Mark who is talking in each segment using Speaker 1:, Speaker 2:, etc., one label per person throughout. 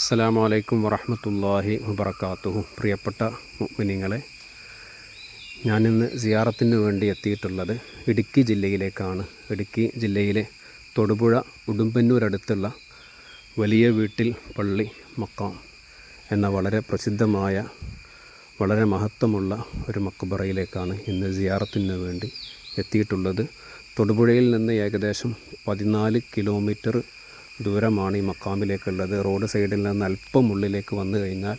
Speaker 1: അസ്സലാമു അലൈക്കും വറഹ്മത്തുള്ളാഹി വബറകാതുഹു പ്രിയപ്പെട്ട മുഗ്മിനിങ്ങളെ ഞാനിന്ന് സിയാറത്തിന് വേണ്ടി എത്തിയിട്ടുള്ളത് ഇടുക്കി ജില്ലയിലേക്കാണ്. ഇടുക്കി ജില്ലയിലെ തൊടുപുഴ ഉടുമ്പന്നൂരടുത്തുള്ള വലിയ വീട്ടിൽ പള്ളി മക്കാം എന്ന വളരെ പ്രസിദ്ധമായ വളരെ മഹത്വമുള്ള ഒരു മക്കബറയിലേക്കാണ് ഇന്ന് സിയാറത്തിന് വേണ്ടി എത്തിയിട്ടുള്ളത്. തൊടുപുഴയിൽ നിന്ന് ഏകദേശം പതിനാല് കിലോമീറ്റർ ദൂരമാണ് ഈ മക്കാമിലേക്കുള്ളത്. റോഡ് സൈഡിൽ നിന്ന് അല്പം ഉള്ളിലേക്ക് വന്നു കഴിഞ്ഞാൽ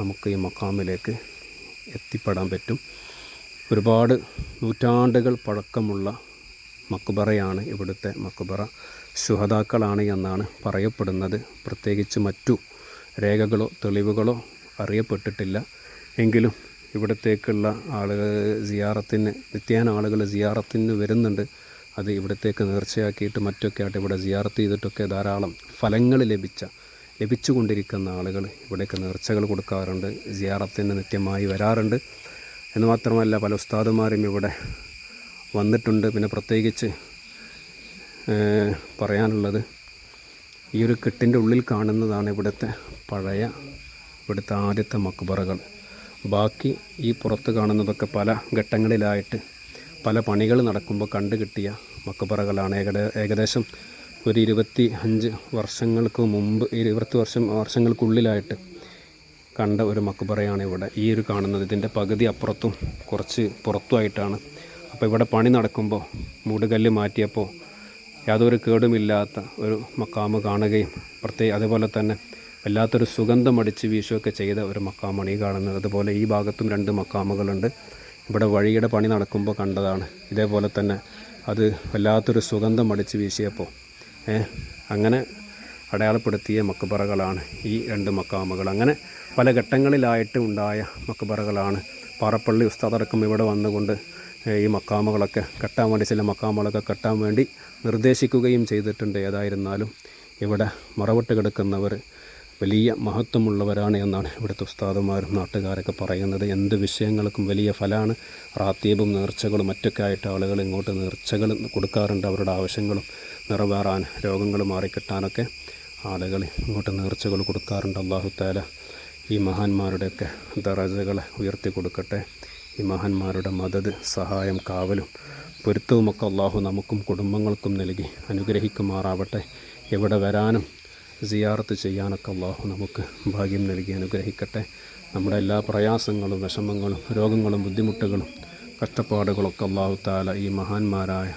Speaker 1: നമുക്ക് ഈ മക്കാമിലേക്ക് എത്തിപ്പെടാൻ പറ്റും. ഒരുപാട് നൂറ്റാണ്ടുകൾ പഴക്കമുള്ള മക്ബറയാണ് ഇവിടുത്തെ മക്ബറ. ശുഹതാക്കളാണ് എന്നാണ് പറയപ്പെടുന്നത്. പ്രത്യേകിച്ച് മറ്റു രേഖകളോ തെളിവുകളോ അറിയപ്പെട്ടിട്ടില്ല. എങ്കിലും ഇവിടത്തേക്കുള്ള ആളുകൾ സിയാറത്തിന് നിത്യേന ആളുകൾ സിയാറത്തിന് വരുന്നുണ്ട്. അത് ഇവിടത്തേക്ക് നേർച്ചയാക്കിയിട്ട് മറ്റൊക്കെ ആയിട്ട് ഇവിടെ സിയാറത്ത് ചെയ്തിട്ടൊക്കെ ധാരാളം ഫലങ്ങൾ ലഭിച്ച ലഭിച്ചുകൊണ്ടിരിക്കുന്ന ആളുകൾ ഇവിടേക്ക് നേർച്ചകൾ കൊടുക്കാറുണ്ട് സിയാറത്തിന് നിത്യമായി വരാറുണ്ട്. എന്ന് മാത്രമല്ല പല ഉസ്താദുമാരും ഇവിടെ വന്നിട്ടുണ്ട്. പിന്നെ പ്രത്യേകിച്ച് പറയാനുള്ളത് ഈ ഒരു കെട്ടിന്റെ ഉള്ളിൽ കാണുന്നതാണ് ഇവിടുത്തെ പഴയ ഇവിടുത്തെ ആദ്യത്തെ മക്ബറകൾ. ബാക്കി ഈ പുറത്ത് കാണുന്നതൊക്കെ പല ഘട്ടങ്ങളിലായിട്ട് പല പണികൾ നടക്കുമ്പോൾ കണ്ടു കിട്ടിയ മക്ബറകളാണ് ഏകദേ ഏകദേശം ഒരു ഇരുപത്തി അഞ്ച് വർഷങ്ങൾക്ക് മുമ്പ് ഇരുപത്തി വർഷം വർഷങ്ങൾക്കുള്ളിലായിട്ട് കണ്ട ഒരു മക്ബറയാണ് ഇവിടെ ഈ ഒരു കാണുന്നത് ഇതിന്റെ പകുതി അപ്പുറത്തും കുറച്ച് പുറത്തുമായിട്ടാണ്. അപ്പോൾ ഇവിടെ പണി നടക്കുമ്പോൾ മൂടുകല്ല് മാറ്റിയപ്പോൾ യാതൊരു കേടുമില്ലാത്ത ഒരു മക്കാമ് കാണുകയും പ്രത്യേക അതുപോലെ തന്നെ വല്ലാത്തൊരു സുഗന്ധം അടിച്ച് വീശുകയൊക്കെ ചെയ്ത ഒരു മക്കാമാണ് ഈ കാണുന്നത്. അതുപോലെ ഈ ഭാഗത്തും രണ്ട് മക്കാമുകളുണ്ട്. ഇവിടെ വഴിയുടെ പണി നടക്കുമ്പോൾ കണ്ടതാണ്. ഇതേപോലെ തന്നെ അത് വല്ലാത്തൊരു സുഗന്ധം അടിച്ച് വീശിയപ്പോൾ അങ്ങനെ അടയാളപ്പെടുത്തിയ മക്കബറകളാണ് ഈ രണ്ട് മക്കാമുകൾ. അങ്ങനെ പല ഘട്ടങ്ങളിലായിട്ട് ഉണ്ടായ മക്കബറകളാണ് പാറപ്പള്ളി ഉസ്താദടക്കം ഇവിടെ വന്നുകൊണ്ട് ഈ മക്കാമുകളൊക്കെ കെട്ടാൻ വേണ്ടി ചില മക്കാമുകളൊക്കെ കെട്ടാൻ വേണ്ടി നിർദ്ദേശിക്കുകയും ചെയ്തിട്ടുണ്ട്. ഏതായിരുന്നാലും ഇവിടെ മറവിട്ട് കിടക്കുന്നവർ വലിയ മഹത്വമുള്ളവരാണ് എന്നാണ് ഇവിടുത്തെ ഉസ്താദുമാരും നാട്ടുകാരൊക്കെ പറയുന്നത്. എന്ത് വിഷയങ്ങൾക്കും വലിയ ഫലമാണ് റാത്തീബും നേർച്ചകളും മറ്റൊക്കെ ആയിട്ട് ആളുകൾ ഇങ്ങോട്ട് നേർച്ചകൾ കൊടുക്കാറുണ്ട്. അവരുടെ ആവശ്യങ്ങളും നിറവേറാൻ രോഗങ്ങൾ മാറിക്കിട്ടാനൊക്കെ ആളുകൾ ഇങ്ങോട്ട് നേർച്ചകൾ കൊടുക്കാറുണ്ട്. അള്ളാഹു താല ഈ മഹാന്മാരുടെയൊക്കെ ദറജകളെ ഉയർത്തി കൊടുക്കട്ടെ. ഈ മഹാന്മാരുടെ മദത് സഹായം കാവലും പൊരുത്തവുമൊക്കെ അള്ളാഹു നമുക്കും കുടുംബങ്ങൾക്കും നൽകി അനുഗ്രഹിക്കുമാറാവട്ടെ. എവിടെ വരാനും സിയാറത്ത് ചെയ്യാനൊക്കെ അള്ളാഹു നമുക്ക് ഭാഗ്യം നൽകി അനുഗ്രഹിക്കട്ടെ. നമ്മുടെ എല്ലാ പ്രയാസങ്ങളും വിഷമങ്ങളും രോഗങ്ങളും ബുദ്ധിമുട്ടുകളും കഷ്ടപ്പാടുകളൊക്കെ അള്ളാഹു താല ഈ മഹാന്മാരായ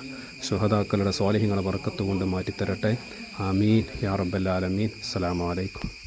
Speaker 1: സുഹതാക്കളുടെ സ്വാലിഹ്യങ്ങളെ വറക്കത്തുകൊണ്ട് മാറ്റിത്തരട്ടെ. ആമീൻ. യാ റബ്ബൽ ആലമീൻ. അസ്സലാമു അലൈക്കും.